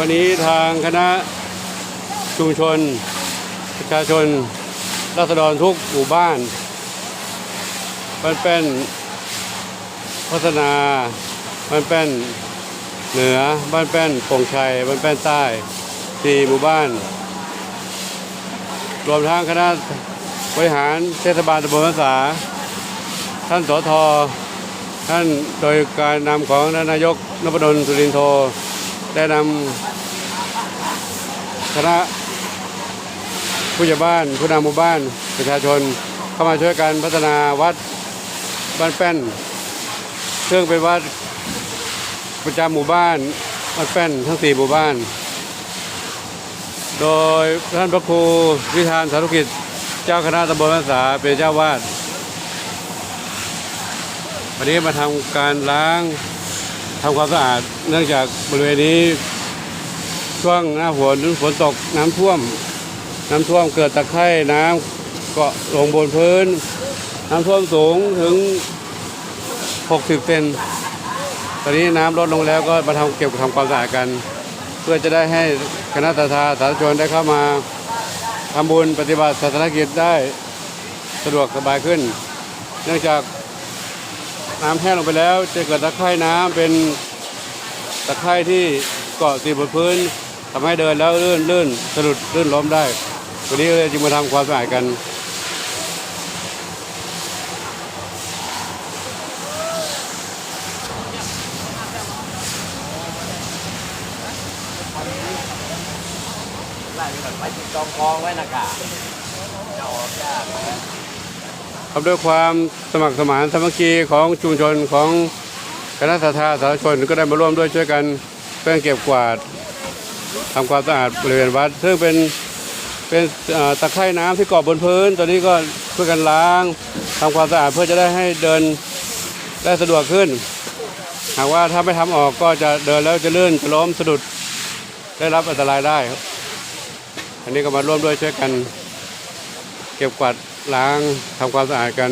วันนี้ทางคณะชุมชน ประชาชนรัษฎรทุกหมู่บ้านมันเป็นพัฒนามันเป็นเหนือบ้านแป้นปงชัยบ้านแป้นใต้สี่หมู่บ้าน รวมทั้งคณะบริหารเทศบาลตำบลภาษา ท่านสทท่านโดยการนำของท่านนายกนพดลสุรินทร์ ได้นำคณะผู้ใหญ่บ้านผู้นำหมู่บ้านประชาชนเข้ามาช่วยกันพัฒนาวัดบ้านแป้น ซึ่งเป็นวัดประจำหมู่บ้านวัดแป้นทั้งสี่หมู่บ้าน โดยท่านพระครูวิธานสารุกิจเจ้าคณะตำบลภาษาเป็นเจ้าวาดวันนี้มาทำการล้าง ทำความสะอาดเนื่องจากบริเวณนี้ช่วงหน้าฝนฝนตกน้ำท่วม น้ำท่วมเกิดตะไคร่น้ำเกาะลงบนพื้น น้ำท่วมสูงถึง 60 เซนตอนนี้น้ำลดลงแล้วก็มาทำเก็บทำความสะอาดกัน เพื่อจะได้ให้คณะทาสาธุชนได้เข้ามาทำบุญปฏิบัติศาสนกิจได้สะดวกสบายขึ้น เนื่องจาก น้ำแห้งลงไปแล้วจะเกิดตะไคร่น้ำเป็นตะไคร่ที่เกาะติดบนพื้นทำให้เดินแล้วลื่นลื่นสะดุดลื่นล้มได้ วันนี้เลยจึงมาทำความสะอาดกันไล่ไปก่อนไปจองกองไว้น้ากากจะออกยาก ครับด้วยความสมัครสมานสามัคคีของชุมชนของคณะสัตยาสาธารณชนก็ได้มาร่วมด้วยช่วยกันเพื่อเก็บกวาดทำความสะอาดบริเวณวัด ซึ่งเป็นเป็นตะไคร่น้ำที่เกาะบนพื้น ตอนนี้ก็ช่วยกันล้างทำความสะอาดเพื่อจะได้ให้เดินได้สะดวกขึ้น หากว่าถ้าไม่ทำออกก็จะเดินแล้วจะลื่นจะล้มสะดุดได้รับอันตรายได้ครับ อันนี้ก็มาร่วมด้วยช่วยกัน เก็บกวาด ล้างทำความสะอาดกัน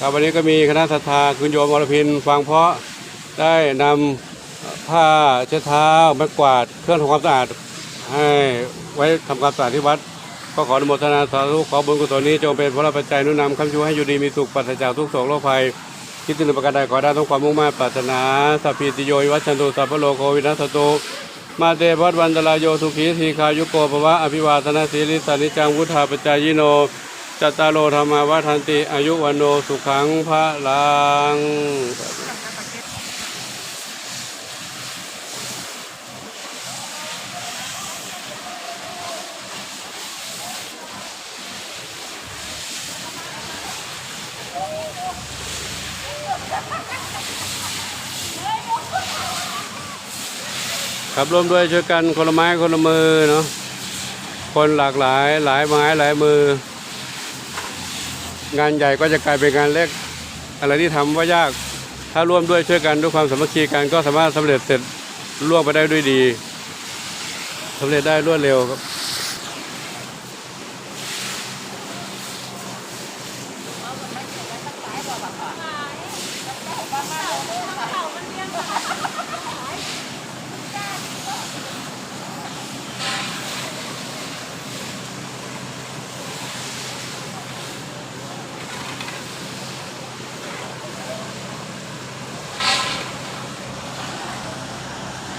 ครับวันนี้ก็มีคณะศรัทธาคุณโยมอรพินฟังเพาะได้นำผ้าเช็ดเท้าไม้กวาดเครื่องทำความสะอาดให้ไว้ทำความสะอาดที่วัดก็ขออนุโมทนาสาธุขอบุญกุศลนี้จงเป็นพระปัจจัยนุนำคำชูให้อยู่ดีมีสุขปราจากทุกโศกโรคภัยคิดถึงประการใดขอได้ต้องความมุ่งมั่นปรารถนาสัพพิติโยวัชชันตุสัพพะโลโควินัสตุ มาเตวัดวันตรายโยสุขีทีคายุโกภวะอภิวาทนาสีลิสานิจังวุธาปจายโนจัตตารโลธรรมาวัฏันติอายุวันโนสุขังพระลัง ครับร่วมด้วยช่วยกันคนละไม้คนละมือเนาะคนหลากหลายหลายไม้หลายมือ งานใหญ่ก็จะกลายเป็นงานเล็ก อะไรที่ทำว่ายาก ถ้าร่วมด้วยช่วยกันด้วยความสามัคคีกันก็สามารถสำเร็จเสร็จล่วงไปได้ด้วยดีสำเร็จได้รวดเร็วครับ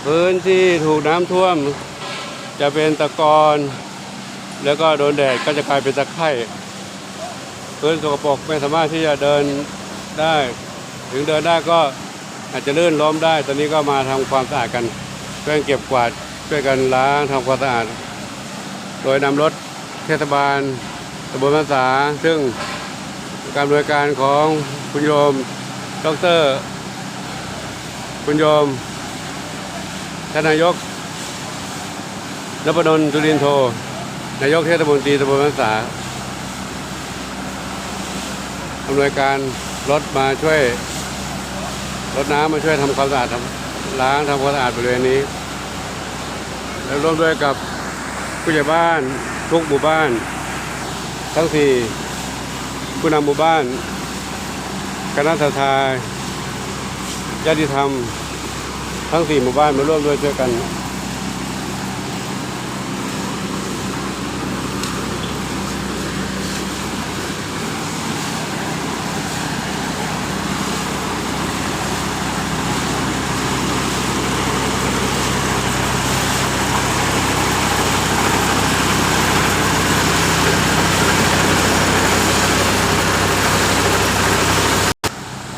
พื้นที่ถูกน้ำท่วม จะเป็นตะกอนแล้วก็โดนแดดก็จะกลายเป็นตะไคร่พื้นสกปรกไม่สามารถที่จะเดินได้ ถึงเดินได้ก็อาจจะลื่นล้มได้ ตอนนี้ก็มาทำความสะอาดกัน ช่วยกันเก็บกวาดช่วยกันล้างทำความสะอาด โดยนำรถเทศบาลตำบลภาษา ซึ่งการบริการของคุณโยมดรคุณโยมท่านนายกนพดลจุลินโท นายกเทศมนตรีตำบลพันษาอำนวยการรถมาช่วยรถน้ำมาช่วยทำความสะอาดทำล้างทำความสะอาดบริเวณนี้ และร่วมด้วยกับผู้ใหญ่บ้านทุกหมู่บ้าน ทั้งสี่ผู้นำหมู่บ้านคณะทายญาติธรรม ทั้งสี่หมู่บ้านมาร่วมด้วยช่วยกัน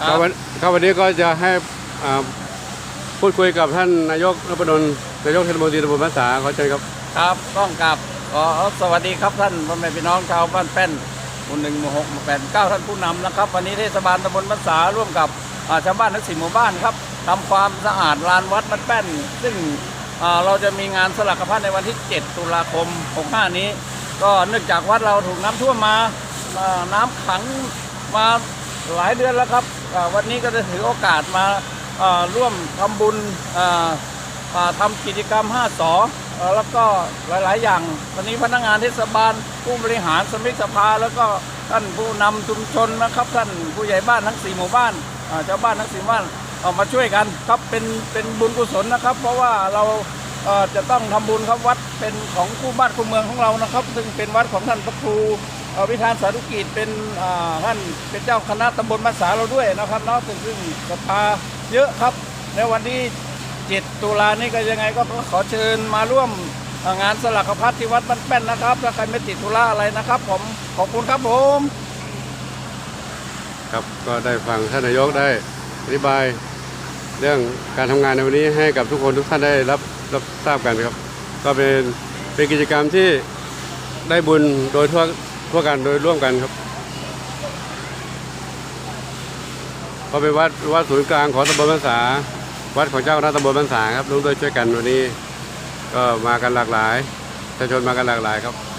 ครับวันครับวันนี้ก็จะให้อ่าพูดคุยกับท่านนายกนพดลนายกเทศมนตรีตำบลภาษาขอเชิญครับ ครับต้องกลับขอสวัสดีครับท่านพ่อแม่พี่น้องชาวบ้านแป้นหมู่หนึ่งหมู่หกหมู่แปดเก้าท่านผู้นำนะครับ วันนี้เทศบาลตำบลมัสสาร่วมกับอ่าชาวบ้านทั้งสี่หมู่บ้านครับทำความสะอาดลานวัดมัดแป้น ซึ่งอ่าเราจะมีงานสลักพัดในวันที่ 7 ตุลาคม 65 นี้ ก็เนื่องจากวัดเราถูกน้ำท่วมมาอ่าน้ำขังมา หลายเดือนแล้วครับวันนี้ก็จะถือโอกาสมาร่วมทำบุญอ่าอ่าทำกิจกรรม 5สอเอ่อแล้วก็หลาย ๆ อย่างวันนี้พนักงานเทศบาลผู้บริหารสมิกสภา แล้วก็ท่านผู้นำชุมชนนะครับ ท่านผู้ใหญ่บ้านทั้ง4หมู่บ้านชาวบ้านทั้งสี่หมู่บ้านเอามาช่วยกันครับเป็นเป็นบุญกุศลนะครับ เพราะว่าเราจะต้องทำบุญครับวัดเป็นของคู่บ้านคู่เมืองของเรานะครับ ซึ่งเป็นวัดของท่านพระครู วิธานสาธุกิจเป็นท่านเป็นเจ้าคณะตำบลมาสาเราด้วยนะครับเนาะซึ่งซึ่งศรัทธาเยอะครับ ในวันที่ 7 ตุลานี่ก็ยังไงก็ขอเชิญมาร่วมงานสลักพัดที่วัดบ้านแป้นนะครับถ้าใครไม่ติดธุระอะไรนะครับ ผมขอบคุณครับผม ครับก็ได้ฟังท่านนายกได้อธิบาย เรื่องการทำงานในวันนี้ให้กับทุกคนทุกท่านได้รับรับทราบกันครับ ก็เป็นเป็นกิจกรรมที่ได้บุญโดยทั่ว ทั่วกันโดยร่วมกันครับก็เป็นวัดวัดศูนย์กลางของตำบลบรรษาวัดของเจ้าคณะตำบลบรรษาครับร่วมด้วยช่วยกันวันนี้ ก็มากันหลากหลายประชาชนมากันหลากหลายครับ